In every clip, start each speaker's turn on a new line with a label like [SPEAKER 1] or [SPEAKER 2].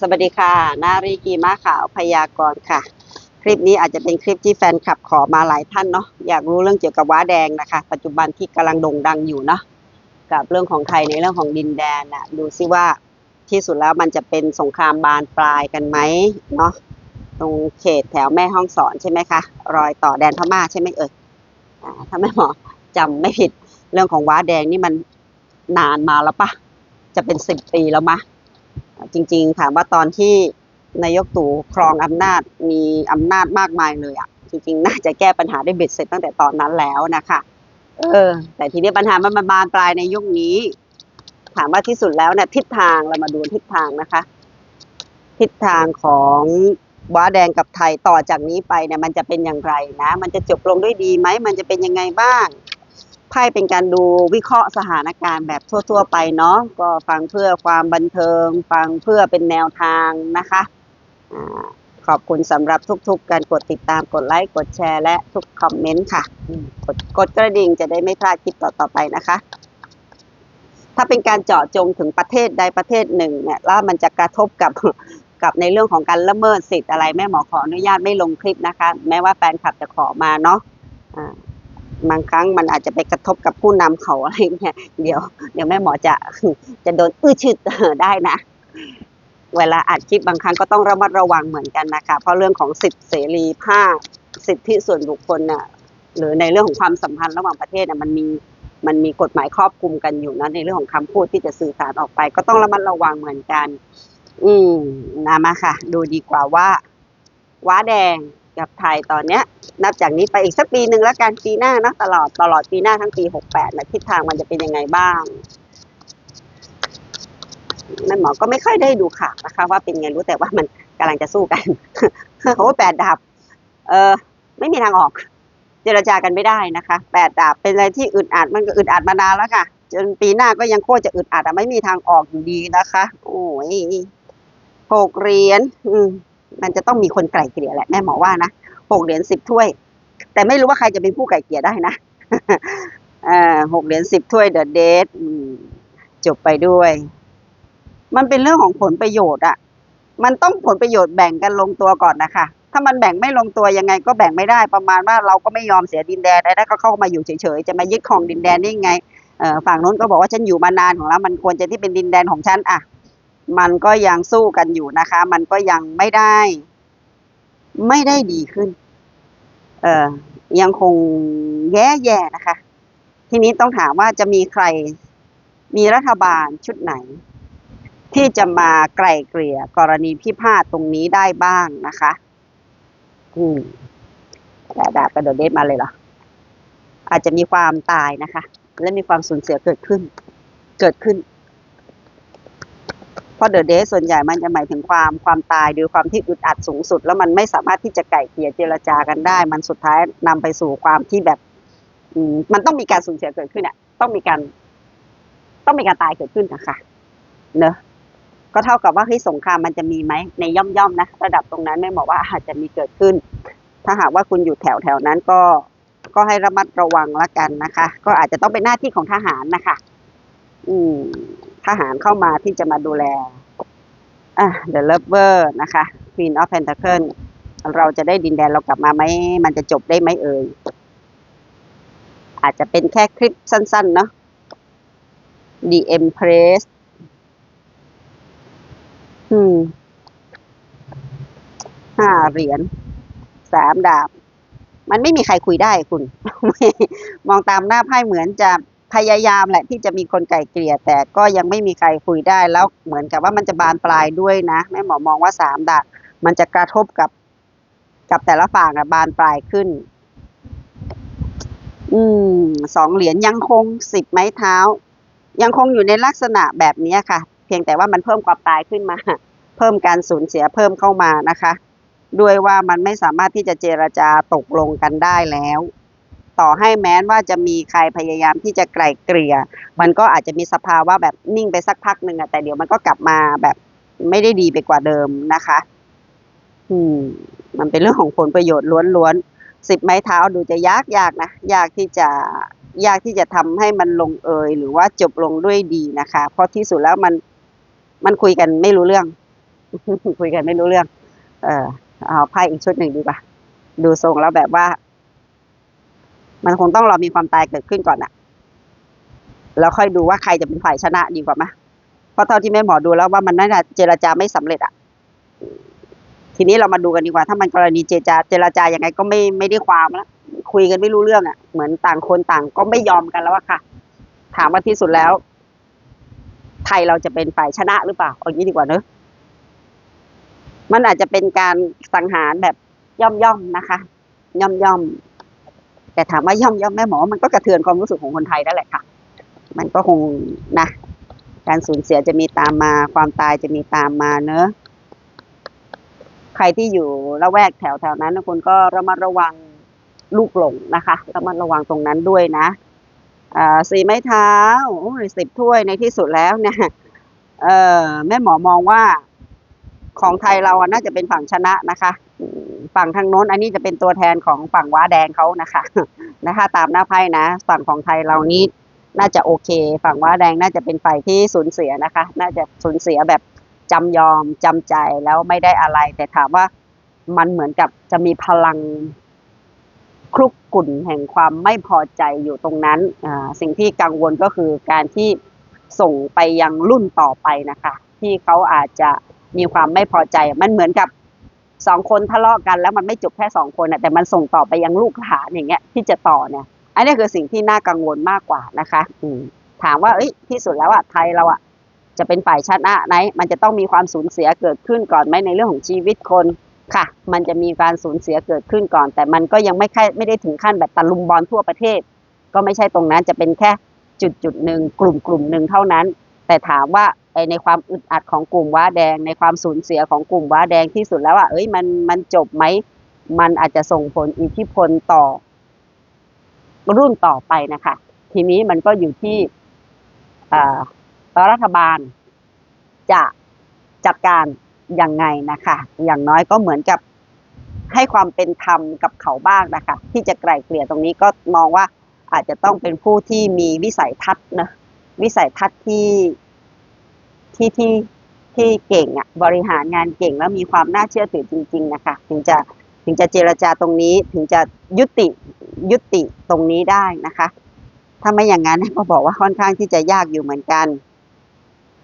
[SPEAKER 1] สวัสดีค่ะนารีกีมาขาวพยากรณ์ค่ะ คลิปนี้อาจจะเป็นคลิปที่แฟนคลับขอมาหลายท่านเนาะอยากรู้เรื่องเกี่ยวกับว้าแดงนะคะ ปัจจุบันที่กำลังโด่งดังอยู่เนาะกับเรื่องของไทยในเรื่องของดินแดนน่ะดูซิว่าที่สุดแล้วมันจะเป็นสงครามบานปลายกันไหมเนาะตรงเขตแถวแม่ห้องสอนใช่ไหมคะรอยต่อแดนพม่าใช่ไหมเอ่ยอ่าถ้าแม่หมอจำไม่ผิดเรื่องของว้าแดงนี่มันนานมาแล้วปะจะเป็นสิบปีแล้วมะ จริง ๆ ถามว่าตอนที่นายกตู่ครองอำนาจมีอำนาจมากมายเลยอะ จริง ๆ น่าจะแก้ปัญหาได้เบ็ดเสร็จตั้งแต่ตอนนั้นแล้วนะคะ เออ แต่ทีนี้ปัญหามันมาบานปลายในยุคนี้ ถามว่าที่สุดแล้วเนี่ยทิศทางเรามาดูทิศทางนะคะ ทิศทางของว้าแดงกับไทยต่อจากนี้ไปเนี่ยมันจะเป็นอย่างไรนะ มันจะจบลงด้วยดีไหมมันจะเป็นยังไงบ้าง ไพ่เป็นการดูวิเคราะห์สถานการณ์แบบทั่ว ๆ ไปเนาะก็ฟังเพื่อความบันเทิง ฟังเพื่อเป็นแนวทางนะคะอขอบคุณสำหรับทุก ๆ การกดติดตามกดไลค์กดแชร์และทุกคอมเมนต์ค่ะกดกดกระดิ่งจะได้ไม่พลาดคลิปต่อๆไปนะคะ ถ้าเป็นการเจาะจงถึงประเทศใดประเทศหนึ่งเนี่ยแล้วมันจะกระทบกับกับในเรื่องของการละเมิดสิทธิ์อะไรแม่หมอขออนุญาตไม่ลงคลิปนะคะ แม้ว่าแฟนคลับจะขอมาเนาะ บางครั้งมันอาจจะไปกระทบกับผู้นำเขาอะไรเงี้ยเดี๋ยวเดี๋ยวแม่หมอจะจะโดนอื้อฉึดได้นะ เวลาอัดคลิปบางครั้งก็ต้องระมัดระวังเหมือนกันนะคะ เพราะเรื่องของสิทธิเสรีภาพสิทธิส่วนบุคคลน่ะหรือในเรื่องของความสัมพันธ์ระหว่างประเทศน่ะมันมีมันมีกฎหมายครอบคลุมกันอยู่นะในเรื่องของคำพูดที่จะสื่อสารออกไป ก็ต้องระมัดระวังเหมือนกัน อืมนะมาค่ะ ดูดีกว่าว่าว้าแดง กับไทยตอนเนี้ย นับจากนี้ไปอีกสักปีหนึ่งแล้วกันปีหน้านะตลอดตลอดปีหน้าทั้งปีหกแปดนะทิศทางมันจะเป็นยังไงบ้างแม่หมอก็ไม่ค่อยได้ดูข่าวนะคะ ว่าเป็นไงรู้แต่ว่ามันกำลังจะสู้กันโอ้แปดดาบเออไม่มีทางออก เจรจากันไม่ได้นะคะแปดดาบเป็นอะไรที่อึดอัดมันก็อึดอัดมานานแล้วค่ะ จนปีหน้าก็ยังโคตรจะอึดอัดอะไม่มีทางออกอยู่ดีนะคะ โอ้ยหกเหรียญอืม มันจะต้องมีคนไกล่เกลี่ยแหละแม่หมอว่านะหกเหรียญสิบถ้วย แต่ไม่รู้ว่าใครจะเป็นผู้ไกล่เกลี่ยได้นะอ่าหกเหรียญสิบถ้วยเดอะเดทจบไปด้วย มันเป็นเรื่องของผลประโยชน์อะมันต้องผลประโยชน์แบ่งกันลงตัวก่อนนะคะถ้ามันแบ่งไม่ลงตัวยังไงก็แบ่งไม่ได้ประมาณว่าเราก็ไม่ยอมเสียดินแดนแล้ก็เข้ามาอยู่เฉยๆจะมายึดครองดินแดนได้ยังไงฝั่งนู้นก็บอกว่าฉันอยู่มานานของแล้วมันควรจะที่เป็นดินแดนของฉันอะ มันก็ยังสู้กันอยู่นะคะ มันก็ยังไม่ได้ ไม่ได้ดีขึ้น เอ่อยังคงแย่ๆนะคะ ทีนี้ต้องถามว่าจะมีใคร มีรัฐบาลชุดไหน ที่จะมาไกล่เกลี่ยกรณีพิพาทตรงนี้ได้บ้างนะคะ อืมแต่ดาบกระโดดเดชมาเลยเหรอ อาจจะมีความตายนะคะ และมีความสูญเสียเกิดขึ้น เกิดขึ้น เพราะเดอะเดส่วนใหญ่มันจะหมายถึงความความตายหรือความที่อึดอัดสูงสุด แล้วมันไม่สามารถที่จะไก่เกลี่ยเจรจากันได้ มันสุดท้ายนำไปสู่ความที่แบบมันต้องมีการสูญเสียเกิดขึ้นอะ ต้องมีการ ต้องมีการตายเกิดขึ้นนะคะ เนอะก็เท่ากับว่าเฮ้ยสงครามมันจะมีไหมในย่อมย่อมๆนะระดับตรงนั้นแม่บอกว่าอาจจะมีเกิดขึ้น ถ้าหากว่าคุณอยู่แถวแถวนั้นก็ก็ให้ระมัดระวังละกันนะคะ ก็อาจจะต้องเป็นหน้าที่ของทหารนะคะ อืม ทหารเข้ามาที่จะมาดูแลอะ The Lover นะคะ Queen of Pentacle เราจะได้ดินแดนเรากลับมาไหมมันจะจบได้ไหมเอ่ย อาจจะเป็นแค่คลิปสั้นๆ เนาะ The Empress อืมห้าเหรียญสามดาบ มันไม่มีใครคุยได้คุณ มองตามหน้าไพ่เหมือนจะ พยายามแหละที่จะมีคนไก่เกลี่ยแต่ก็ยังไม่มีใครคุยได้แล้วเหมือนกับว่ามันจะบานปลายด้วยนะแม่หมอมองว่าสามดามันจะกระทบกับกับแต่ละฝั่งอะบานปลายขึ้น อืมสองเหรียญยังคงสิบไม้เท้า ยังคงอยู่ในลักษณะแบบนี้ค่ะ เพียงแต่ว่ามันเพิ่มความตายขึ้นมา เพิ่มการสูญเสียเพิ่มเข้ามานะคะ ด้วยว่ามันไม่สามารถที่จะเจรจาตกลงกันได้แล้ว ต่อให้แม้ว่าจะมีใครพยายามที่จะไกล่เกลี่ย มันก็อาจจะมีสภาวะแบบนิ่งไปสักพักหนึ่งอะแต่เดี๋ยวมันก็กลับมาแบบไม่ได้ดีไปกว่าเดิมนะคะ อืม มันเป็นเรื่องของผลประโยชน์ล้วนๆสิบไม้เท้าดูจะยากยากนะยากที่จะยากที่จะทำให้มันลงเอยหรือว่าจบลงด้วยดีนะคะ เพราะที่สุดแล้วมันมันคุยกันไม่รู้เรื่อง คุยกันไม่รู้เรื่อง เออเอาไพ่อีกชุดหนึ่งดีกว่า ดูทรงแล้วแบบว่า มันคงต้องรอมีความตายเกิดขึ้นก่อนอะแล้วค่อยดูว่าใครจะเป็นฝ่ายชนะดีกว่าไหมเพราะเท่าที่แม่หมอดูแล้วว่ามันน่าจะเจรจาไม่สำเร็จอะทีนี้เรามาดูกันดีกว่า ถ้ามันกรณีเจรจาเจรจายังไงก็ไม่ไม่ได้ความแล้วคุยกันไม่รู้เรื่องอะเหมือนต่างคนต่างก็ไม่ยอมกันแล้วอะค่ะ ถามว่าที่สุดแล้ว ไทยเราจะเป็นฝ่ายชนะหรือเปล่าเอาอย่างนี้ดีกว่าเนอะมันอาจจะเป็นการสังหารแบบย่อมย่อมๆนะคะ ย่อมย่อมๆ แต่ถามว่าย่อมย่อมแม่หมอมันก็กระเทือนความรู้สึกของคนไทยนั่นแหละค่ะ มันก็คงนะ การสูญเสียจะมีตามมา ความตายจะมีตามมาเนอะใครที่อยู่ละแวกแถวแถวนั้นคุณก็ระมัดระวังลูกหลงนะคะระมัดระวังตรงนั้นด้วยนะสีไม้เท้าสิบถ้วยในที่สุดแล้วเนี่ยแม่หมอมองว่าของไทยเราน่าจะเป็นฝั่งชนะนะคะ ฝั่งทางโน้น อันนี้จะเป็นตัวแทนของฝั่งว้าแดงเขานะคะนะคะตามหน้าไพ่นะ ฝั่งของไทยเรานี้น่าจะโอเค ฝั่งว้าแดงน่าจะเป็นฝ่ายที่สูญเสียนะคะ น่าจะสูญเสียแบบจำยอมจำใจแล้วไม่ได้อะไร แต่ถามว่ามันเหมือนกับจะมีพลังคลุกกลุ่นแห่งความไม่พอใจอยู่ตรงนั้นสิ่งที่กังวลก็คือการที่ส่งไปยังรุ่นต่อไปนะคะ ที่เขาอาจจะมีความไม่พอใจ มันเหมือนกับ สองคนทะเลาะกันแล้วมันไม่จบแค่สองคนนะแต่มันส่งต่อไปยังลูกหลานอย่างเงี้ยที่จะต่อเนี่ย อันนี้คือสิ่งที่น่ากังวลมากกว่านะคะ อืถามว่าเอ้ยที่สุดแล้วอะไทยเราอะจะเป็นฝ่ายชนะไหน มันจะต้องมีความสูญเสียเกิดขึ้นก่อนไหมในเรื่องของชีวิตคนค่ะ มันจะมีการสูญเสียเกิดขึ้นก่อน แต่มันก็ยังไม่ค่ไม่ได้ถึงขั้นแบบตะลุมบอลทั่วประเทศ ก็ไม่ใช่ตรงนั้นจะเป็นแค่จุดจุดหนึ่งกลุ่มกลุ่มหนึ่งเท่านั้น แต่ถามว่า ในความอึดอัดของกลุ่มว้าแดง ในความสูญเสียของกลุ่มว้าแดงที่สุดแล้วอะเอ้ยมันมันจบไหมมันอาจจะส่งผลอิทธิพลต่อ รุ่นต่อไปนะคะ ทีนี้มันก็อยู่ที่อ่ารัฐบาลจะจัดการยังไงนะคะ อย่างน้อยก็เหมือนกับให้ความเป็นธรรมกับเขาบ้างนะคะ ที่จะไกล่เกลี่ยตรงนี้ก็มองว่าอาจจะต้องเป็นผู้ที่มีวิสัยทัศน์นะวิสัยทัศน์ที่ ที่ที่ที่เก่งอะบริหารงานเก่งแล้วมีความน่าเชื่อถือจริง ๆ นะคะ ถึงจะถึงจะเจรจาตรงนี้ถึงจะยุติยุติตรงนี้ได้นะคะ ถ้าไม่อย่างนั้นก็บอกว่าค่อนข้างที่จะยากอยู่เหมือนกัน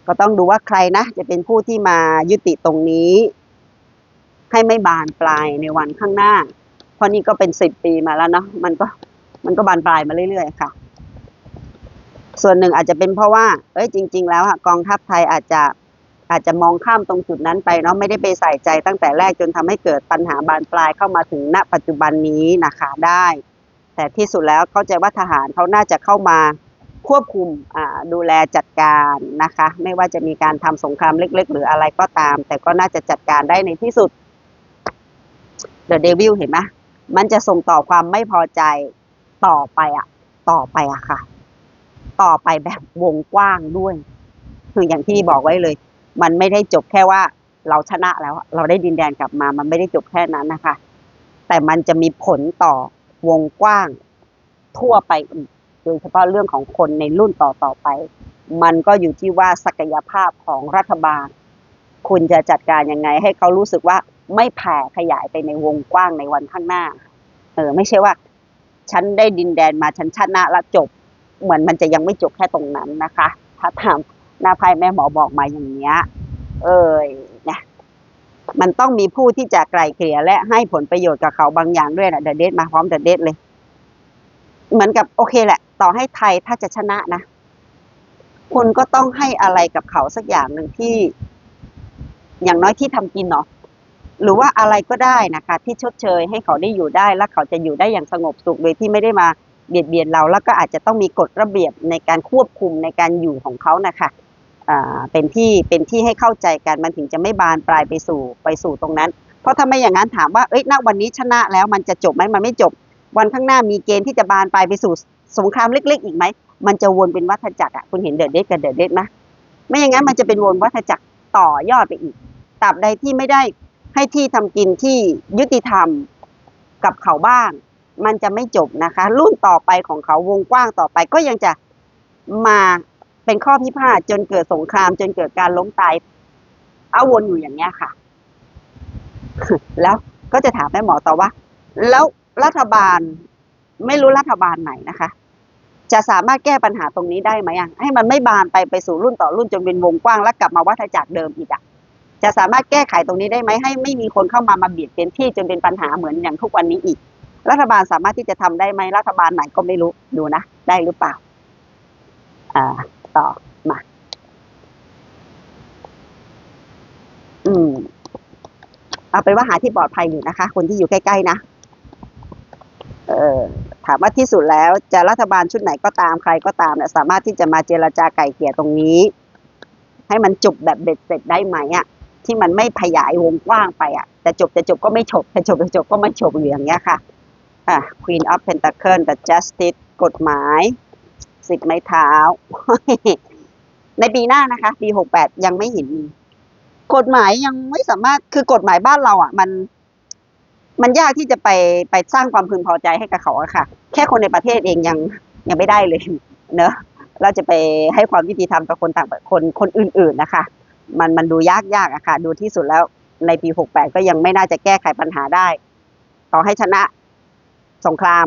[SPEAKER 1] ก็ต้องดูว่าใครนะ จะเป็นผู้ที่มายุติตรงนี้ ให้ไม่บานปลายในวันข้างหน้า เพราะนี่ก็เป็นสิบปีมาแล้วเนาะมันก็มันก็บานปลายมาเรื่อยๆค่ะ ส่วนหนึ่งอาจจะเป็นเพราะว่า เอ้ยจริง ๆ แล้วอะกองทัพไทยอาจจะอาจจะมองข้ามตรงจุดนั้นไปเนาะไม่ได้ไปใส่ใจตั้งแต่แรกจนทำให้เกิดปัญหาบานปลายเข้ามาถึงณปัจจุบันนี้นะคะได้ แต่ที่สุดแล้วเข้าใจว่าทหารเขาน่าจะเข้ามาควบคุมอ่าดูแลจัดการนะคะ ไม่ว่าจะมีการทำสงครามเล็ก ๆ หรืออะไรก็ตาม แต่ก็น่าจะจัดการได้ในที่สุด The Devil เห็นไหมมันจะส่งต่อความไม่พอใจต่อไปอะต่อไปอะค่ะ ต่อไปแบบวงกว้างด้วย คืออย่างที่บอกไว้เลย มันไม่ได้จบแค่ว่าเราชนะแล้ว เราได้ดินแดนกลับมา มันไม่ได้จบแค่นั้นนะคะ แต่มันจะมีผลต่อวงกว้างทั่วไปอีก โดยเฉพาะเรื่องของคนในรุ่นต่อต่อไป มันก็อยู่ที่ว่าศักยภาพของรัฐบาล คุณจะจัดการยังไง ให้เขารู้สึกว่าไม่แผ่ขยายไปในวงกว้างในวันข้างหน้า เออ ไม่ใช่ว่า ฉันได้ดินแดนมาฉันชนะแล้วจบ เหมือนมันจะยังไม่จบแค่ตรงนั้นนะคะ ถ้าถามหน้าไพ่แม่หมอบอกมาอย่างเนี้ย เอ้ยนะมันต้องมีผู้ที่จะไกลเกลี่ยและให้ผลประโยชน์กับเขาบางอย่างด้วยนะเดเดทมาพร้อมเดเดทเลย เหมือนกับโอเคแหละ ต่อให้ไทยถ้าจะชนะนะ คุณก็ต้องให้อะไรกับเขาสักอย่างหนึ่งที่ อย่างน้อยที่ทำกินเนาะหรือว่าอะไรก็ได้นะคะ ที่ชดเชยให้เขาได้อยู่ได้และเขาจะอยู่ได้อย่างสงบสุขโดยที่ไม่ได้มา เบียดเบียนเราแล้วก็อาจจะต้องมีกฎระเบียบในการควบคุมในการอยู่ของเขานะคะอ่าเป็นที่เป็นที่ให้เข้าใจกันมันถึงจะไม่บานปลายไปสู่ไปสู่ตรงนั้น เพราะถ้าไม่อย่างนั้นถามว่าเอ้ยณวันนี้ชนะแล้วมันจะจบไหมมันไม่จบ วันข้างหน้ามีเกณฑ์ที่จะบานปลายไปสู่สงครามเล็ก ๆ อีกไหมมันจะวนเป็นวัฏจักรอะคุณเห็นเดอะเดทกับเดอะเดทไหมไม่อย่างนั้นมันจะเป็นวนวัฏจักรต่อยอดไปอีกตราบใดที่ไม่ได้ให้ที่ทำกินที่ยุติธรรมกับเขาบ้าง มันจะไม่จบนะคะ รุ่นต่อไปของเขาวงกว้างต่อไปก็ยังจะมาเป็นข้อพิพาทจนเกิดสงคราม จนเกิดการล้มตายเอาวนอยู่อย่างเงี้ยค่ะ แล้วก็จะถามแม่หมอต่อว่า แล้วรัฐบาลไม่รู้รัฐบาลไหนนะคะ จะสามารถแก้ปัญหาตรงนี้ได้ไหมอะให้มันไม่บานไปไปสู่รุ่นต่อรุ่นจนเป็นวงกว้างแล้วกลับมาวัฏจักรเดิมอีกอะจะสามารถแก้ไขตรงนี้ได้ไหมให้ไม่มีคนเข้ามามาเบียดเบียนที่จนเป็นปัญหาเหมือนอย่างทุกวันนี้อีก รัฐบาลสามารถที่จะทำได้ไหมรัฐบาลไหนก็ไม่รู้ดูนะ ได้หรือเปล่า อ่า ต่อมา อืม เอาเป็นว่าหาที่ปลอดภัยอยู่นะคะ คนที่อยู่ใกล้ๆนะเออถามว่าที่สุดแล้วจะรัฐบาลชุดไหนก็ตามใครก็ตามเนี่ยสามารถที่จะมาเจรจาไก่เกี่ยตรงนี้ ให้มันจบแบบเบ็ดเสร็จได้ไหมอะที่มันไม่ขยายวงกว้างไปอะแต่จบจะจบก็ไม่จบแต่จบจะจบก็ไม่จบอย่างเงี้ยค่ะ อะ Queen of Pentacle the Justice กฎหมายสิบไม้เท้า ในปีหน้านะคะปีหกแปดยังไม่เห็นมีกฎหมายยังไม่สามารถคือกฎหมายบ้านเราอะ มัน มันยากที่จะไปไปสร้างความพึงพอใจให้กับเขาอะค่ะ แค่คนในประเทศเองยังยังไม่ได้เลย เนอะเราจะไปให้ความยุติธรรมกับคนต่างคนคนอื่น ๆนะคะ มันมันดูยากยากอะค่ะ ดูที่สุดแล้วในปีหกแปดก็ยังไม่น่าจะแก้ไขปัญหาได้ ต่อให้ชนะ สงคราม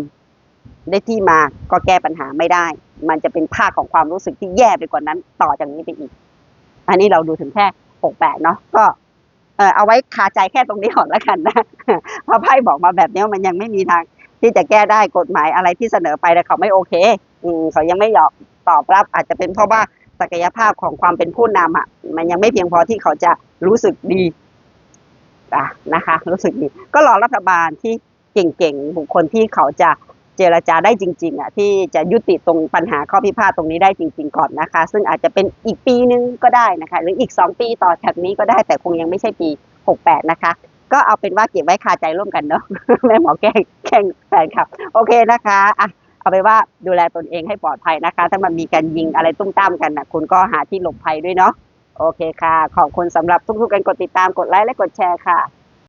[SPEAKER 1] ได้ที่มาก็แก้ปัญหาไม่ได้ มันจะเป็นภาคของความรู้สึกที่แย่ไปกว่านั้น ต่อจากนี้ไปอีก อันนี้เราดูถึงแค่หกแปดเนาะก็เออเอาไว้คาใจแค่ตรงนี้ก่อนแล้วกันนะเพราะไพ่บอกมาแบบนี้มันยังไม่มีทางที่จะแก้ได้กฎหมายอะไรที่เสนอไปแต่เขาไม่โอเค อืมเขายังไม่ยอมตอบรับ อาจจะเป็นเพราะว่าศักยภาพของความเป็นผู้นำอะ มันยังไม่เพียงพอที่เขาจะรู้สึกดีอะนะคะ รู้สึกดี ก็รอรัฐบาลที่ เก่งๆ บุคคลที่เขาจะเจรจาได้จริงๆอะที่จะยุติตรงปัญหาข้อพิพาทตรงนี้ได้จริง ๆ ก่อนนะคะ ซึ่งอาจจะเป็นอีกปีนึงก็ได้นะคะ หรืออีกสองปีต่อจากนี้ก็ได้แต่คงยังไม่ใช่ปีหกแปดนะคะ ก็เอาเป็นว่าเก็บไว้คาใจร่วมกันเนาะแม่หมอแกล้งแกล้งแฟนครับ โอเคนะคะอะเอาไปนว่าดูแลตนเองให้ปลอดภัยนะคะ ถ้ามันมีการยิงอะไรตุ้มตามกันนะคุณก็หาที่หลบภัยด้วยเนาะโอเคค่ะ ขอบคุณสำหรับทุกๆการกดติดตามกดไลค์และกดแชร์ค่ะ